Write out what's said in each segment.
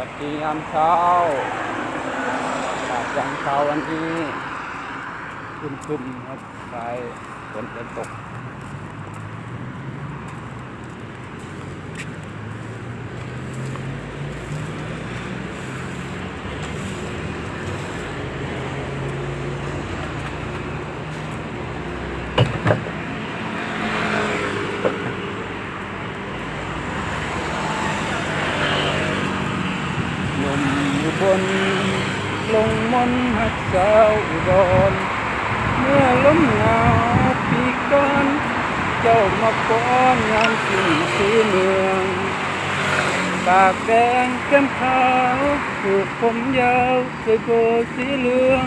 สวัสดียามเช้าอากาศยามเช้าวันนี้ครึมๆครับสายฝนจะตก นลงมนหักสาวอุดรเมื่อล้มหงาปีก่อนเจ้ามาป้อนงานสิ่งสีเมือง ปากแดงแก้มขาวผูกผมยาวเคยโบสีเหลือง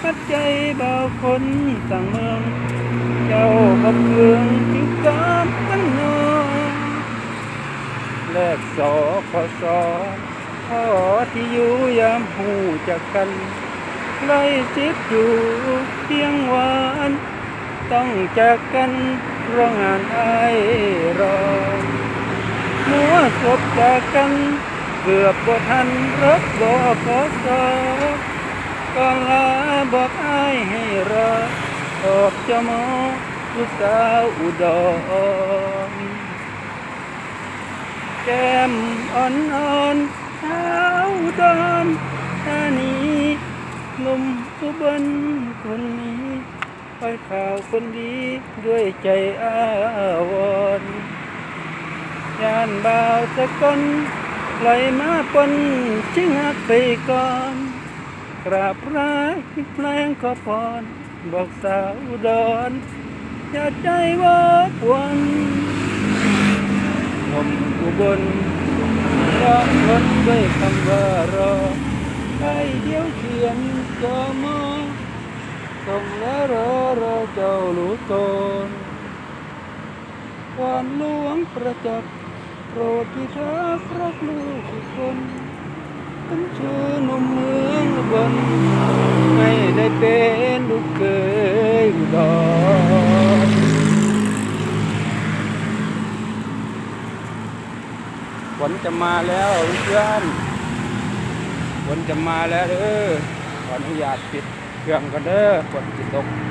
พัดใจเบาคนต่างเมือง เจ้าบับเรืองผิวกามกันนองแลกสอขอสอ พ่อที่อยู่ยามหูจากกันใกล้ชิดอยู่เพียงหวาน ต้องจากกันเพราะงานไอรอมัวศพจากกัน เกือบบ่ทันรถบ่ขอสอก่อนลาบอกอให้รอออกจะมอลูกสาวอุดรแก้มอ่อนอ่ อนๆสาวดอนท่านี้หนุ่มอุบลคนนี้คอยข่าวคนดีด้วยใจอาวรณ์ยานบ่าวสะกอนไหลมาปนชิงหักไปก่อน กราบร้ายแปลงขอพร บอกสาวดอนอย่าใจว่าปวนผมอุบล ร้องรนด้วยคำว่ารอให้เดียวเขียนจอมอส่งแล้วรอรอเจ้ารู้ตนวามหลวงประจักษ์โปรดพิทักษ์รักลูกทุกคนเป็นชื่อนมเมืองบลไม่ได้เป็นลูกเกยอุดร ฝ นจะมาแล้วเพื่อนฝนจะมาแล้วเด้อขออนุญาตปิดเครื่องกันเด้อฝนจะตก